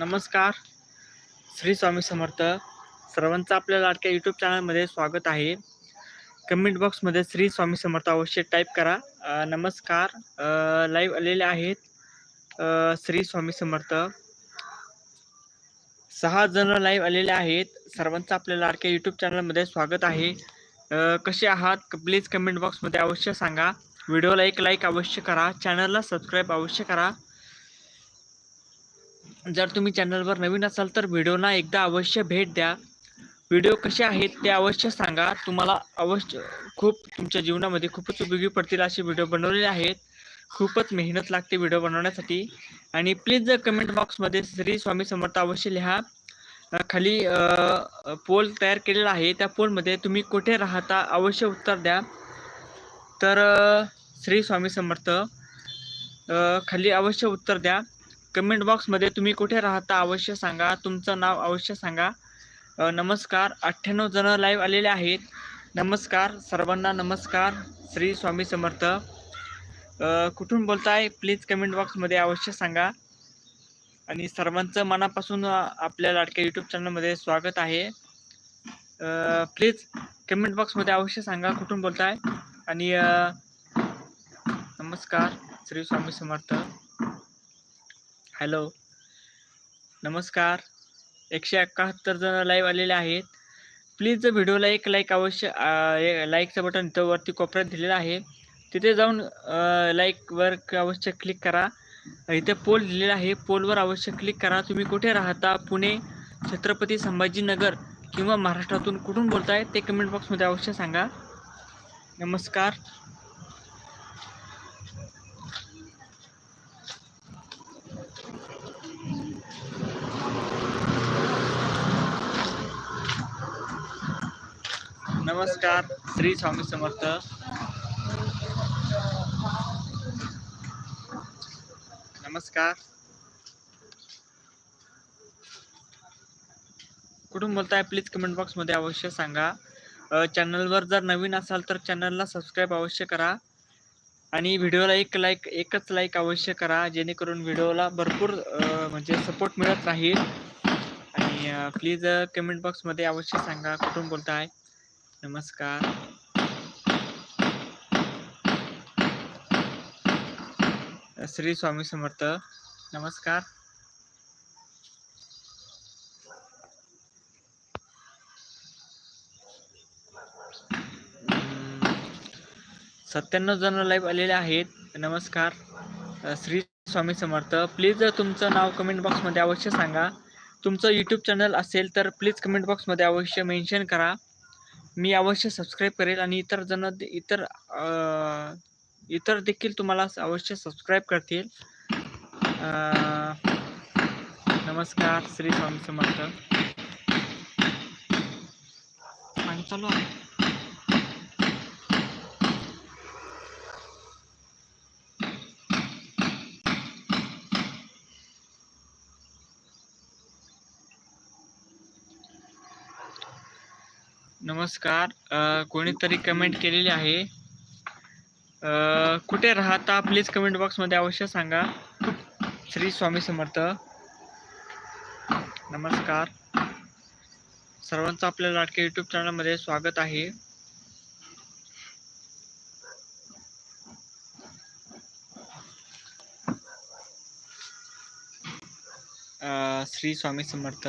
नमस्कार. श्री स्वामी समर्थ. सर्वांचं आपल्या लाडक्या यूट्यूब चॅनलमध्ये स्वागत आहे. कमेंट बॉक्समध्ये श्री स्वामी समर्थ अवश्य टाईप करा. नमस्कार. लाईव्ह आलेले आहेत. श्री स्वामी समर्थ. सहा जण लाईव्ह आलेले आहेत. सर्वांचं आपल्या लाडक्या यूट्यूब चॅनलमध्ये स्वागत आहे. कसे आहात? प्लीज कमेंट बॉक्समध्ये अवश्य सांगा. व्हिडिओला एक लाईक अवश्य करा. चॅनलला सबस्क्राईब अवश्य करा. जर तुम्ही चॅनलवर नवीन असाल तर व्हिडिओला एकदा अवश्य भेट द्या. व्हिडिओ कसे आहेत ते अवश्य सांगा. तुम्हाला अवश्य खूप तुमच्या जीवनामध्ये खूपच उपयोगी पडतील असे व्हिडिओ बनवलेले आहेत. खूपच मेहनत लागते व्हिडिओ बनवण्यासाठी. आणि प्लीज कमेंट बॉक्समध्ये श्री स्वामी समर्थ अवश्य लिहा. खाली पोल तयार केलेला आहे. त्या पोलमध्ये तुम्ही कुठे राहता अवश्य उत्तर द्या. तर श्री स्वामी समर्थ खाली अवश्य उत्तर द्या. कमेंट बॉक्समध्ये तुम्ही कुठे राहता अवश्य सांगा. तुमचं नाव अवश्य सांगा. नमस्कार. अठ्ठ्याण्णव जण लाईव्ह आलेले आहेत. नमस्कार. सर्वांना नमस्कार. श्री स्वामी समर्थ. कुठून बोलताय? प्लीज कमेंट बॉक्समध्ये अवश्य सांगा. आणि सर्वांचं मनापासून आपल्या लाडक्या यूट्यूब चॅनलमध्ये स्वागत आहे. प्लीज कमेंट बॉक्समध्ये अवश्य सांगा. कुठून बोलताय? आणि नमस्कार. श्री स्वामी समर्थ. हॅलो. नमस्कार. एकशे एकाहत्तर जण लाईव्ह आलेले आहेत. प्लीज व्हिडिओला एक लाईक अवश्य लाईकचं बटन इथं वरती कोपऱ्यात दिलेलं आहे. तिथे जाऊन लाईकवर अवश्य क्लिक करा. इथे पोल दिलेला आहे. पोलवर अवश्य क्लिक करा. तुम्ही कुठे राहता? पुणे छत्रपती संभाजीनगर किंवा महाराष्ट्रातून कुठून बोलताय? ते कमेंट बॉक्समध्ये अवश्य सांगा. नमस्कार. नमस्कार श्री स्वामी समर्थ. नमस्कार. कुठून बोलताय प्लीज कमेंट बॉक्समध्ये अवश्य सांगा. चॅनलवर जर नवीन असाल तर चॅनलला सबस्क्राईब अवश्य करा. आणि व्हिडिओला एक लाईक एकच लाईक अवश्य करा जेणेकरून व्हिडिओला भरपूर म्हणजे सपोर्ट मिळत राहील. आणि प्लीज कमेंट बॉक्समध्ये अवश्य सांगा कुठून बोलताय. नमस्कार. श्री स्वामी समर्थ नमस्कार. सत्त्याण्णव जण लाईव्ह आलेले आहेत. नमस्कार. श्री स्वामी समर्थ प्लीज तुमचं नाव कमेंट बॉक्समध्ये अवश्य सांगा. तुमचं यूट्यूब चॅनल असेल तर प्लीज कमेंट बॉक्समध्ये अवश्य मेन्शन करा. मी अवश्य सबस्क्राईब करेल आणि इतर जण इतर इतर देखील तुम्हाला अवश्य सबस्क्राईब करतील. नमस्कार श्री स्वामी समर्थ. चालू आहे. नमस्कार. कोणीतरी कमेंट केलेली आहे. कुठे राहता प्लीज कमेंट बॉक्समध्ये अवश्य सांगा. श्री स्वामी समर्थ. नमस्कार. सर्वांचं आपल्या लाटके यूट्यूब चॅनलमध्ये स्वागत आहे. श्री स्वामी समर्थ.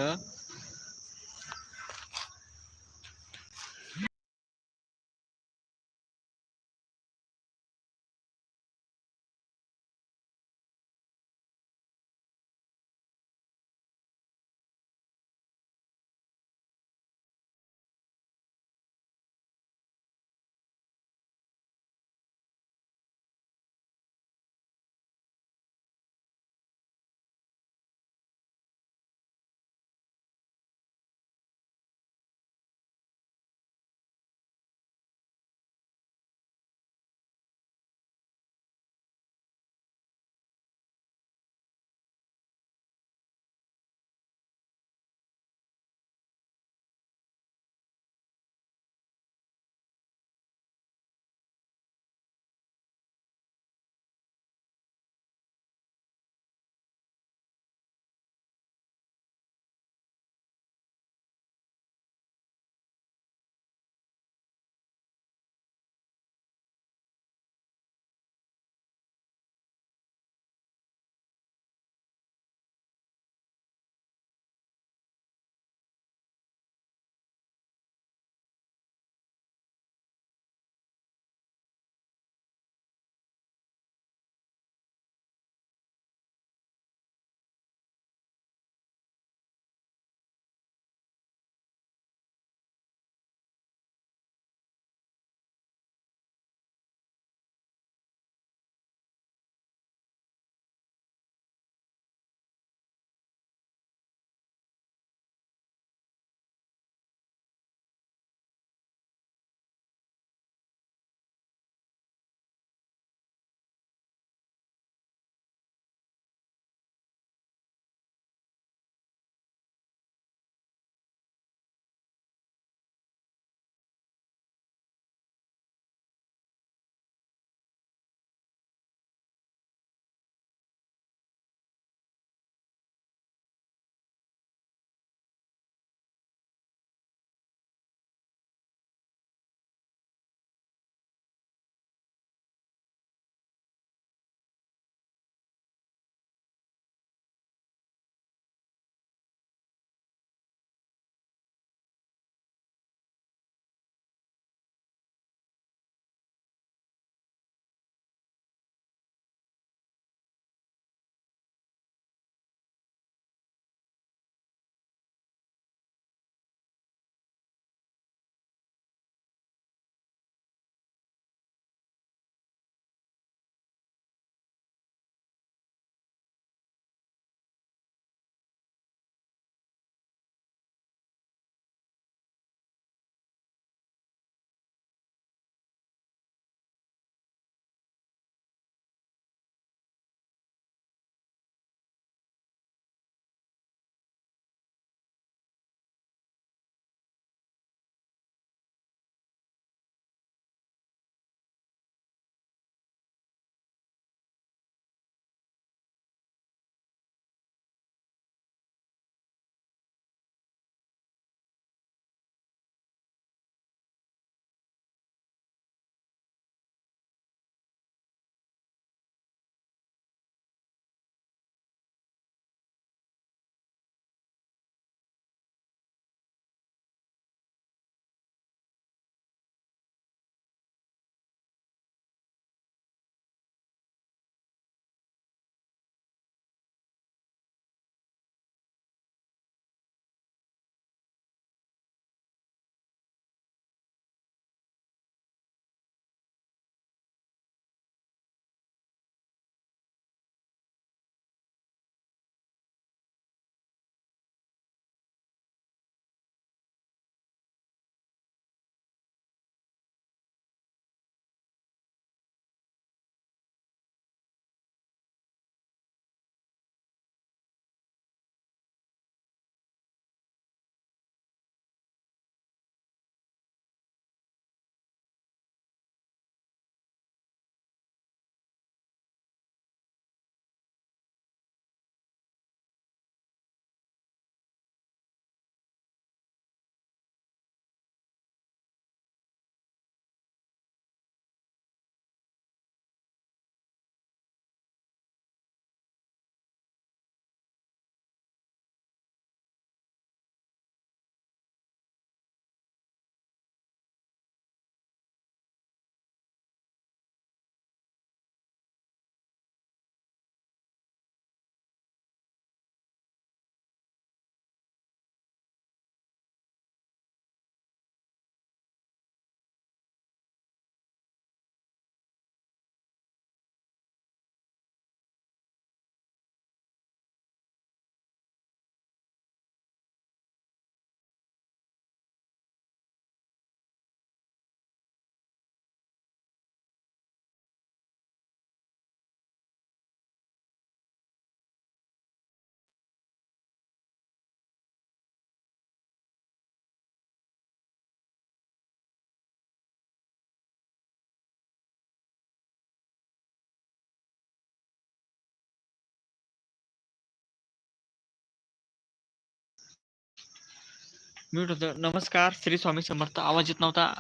म्यूट होतं. नमस्कार श्री स्वामी समर्थ. आवाज येत नव्हता.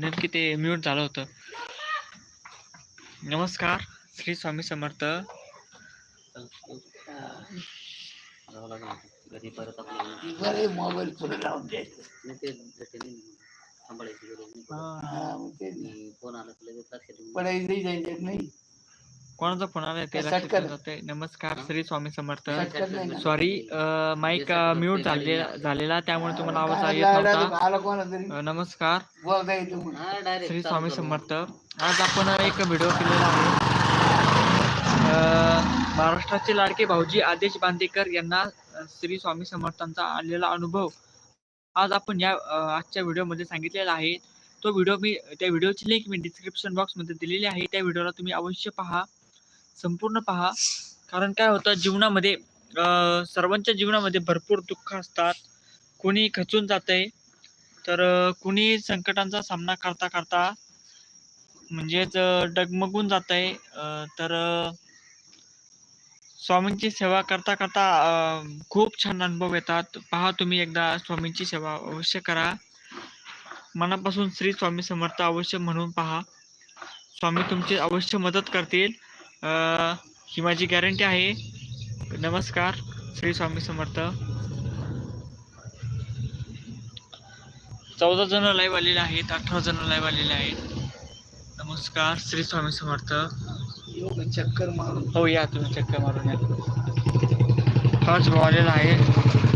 नेमकी ते म्यूट झालं होतं. नमस्कार श्री स्वामी समर्थ. मोबाईल पुढे लावून द्यायचं कोणाचा फोन आलाय? जातंय. नमस्कार Shri Swami Samarth. Sorry mike mute झालेला झालेला त्यामुळे तुम्हाला आवाज येत नव्हता. नमस्कार. हा श्री स्वामी समर्थ. आज आपण एक व्हिडिओ केलेला आहे. महाराष्ट्राचे लाडके भाऊजी आदेश बांदेकर यांना श्री स्वामी समर्थांचा आलेला अनुभव आज आपण या आजच्या व्हिडिओमध्ये सांगितलेला आहे. तो व्हिडिओ मी त्या व्हिडिओची लिंक मी डिस्क्रिप्शन बॉक्समध्ये दिलेली आहे. त्या व्हिडिओला तुम्ही अवश्य पहा. संपूर्ण पहा. कारण काय होतं जीवनामध्ये सर्वांच्या जीवनामध्ये भरपूर दुःख असतात. कोणी खचून जातंय. तर कुणी संकटांचा सामना करता करता म्हणजेच डगमगून जात आहे तर स्वामींची सेवा करता करता खूप छान अनुभव येतात. पहा तुम्ही एकदा स्वामींची सेवा अवश्य करा. मनापासून श्री स्वामी समर्थ अवश्य म्हणून पहा. स्वामी तुमची अवश्य मदत करतील. ही माझी गॅरंटी आहे. नमस्कार श्री स्वामी समर्थ. चौदा जण लाईव्ह आलेले आहेत अठरा जण लाईव्ह आलेले आहेत. नमस्कार श्री स्वामी समर्थ. चक्कर मारून हो या तुम्ही चक्कर मारून या. हर्ष भाऊ आलेला आहे.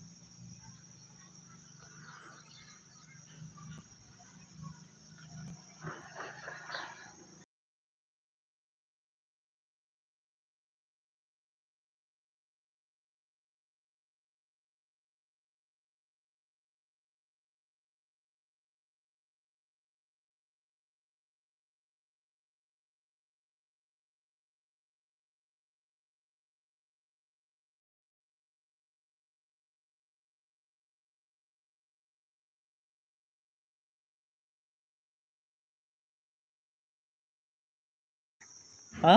हा?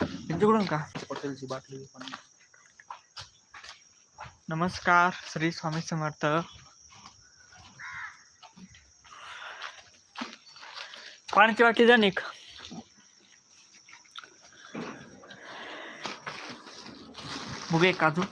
त्यांच्याकडून का? हॉटेलची बाटली नमस्कार श्री स्वामी समर्थ. पाण्याची वाटी जा निक. बघूया काजू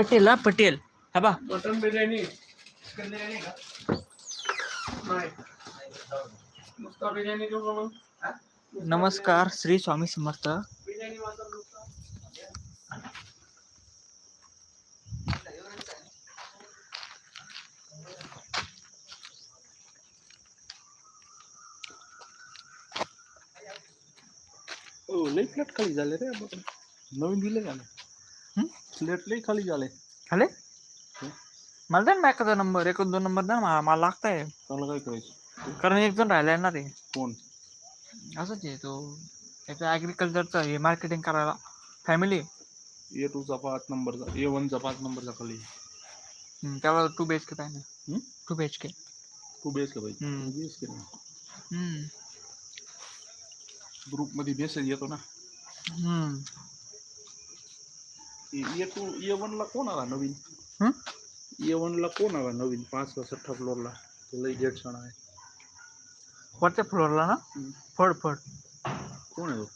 पटेल हा पटेल. हा बा. मटन बिर्याणी चिकन बिर्याणी का नाही. नुसता बिर्याणी देऊ का मग हा? नमस्कार श्री स्वामी समर्थ. बिर्याणी नुसता. हो लई फ्लॅट खाली झाले रे आपण नवीन दिले का हं? फ्लॅट लई खाली झाले. झाले मला द्या ना एखादा नंबर एक दोन नंबर द्या ना मला मला लागताय. त्याला काय करायचं? कारण एक जण राहिला येणार आहे कोण? असंच आहे तो. त्याचं ॲग्रिकल्चरचं हे मार्केटिंग करायला. फॅमिली ए टूचा पाच नंबरचा ए वनचा पाच नंबरचा खाली. त्याला टू बी एच के पाहिजे. हम्म? टू बी एच के तू बेस का पाहिजे. हम्म. तू बेस के नाही. ग्रुपमध्ये मेसेज येतो ना. ए टू ए वनला कोण आला नवीन हम्म? ए वनला कोण आला नवीन पाच का सठ्ठा फ्लोअरला लई गेट आहे वरच्या फ्लोअरला ना हम्म. फड फड कोण आहे तो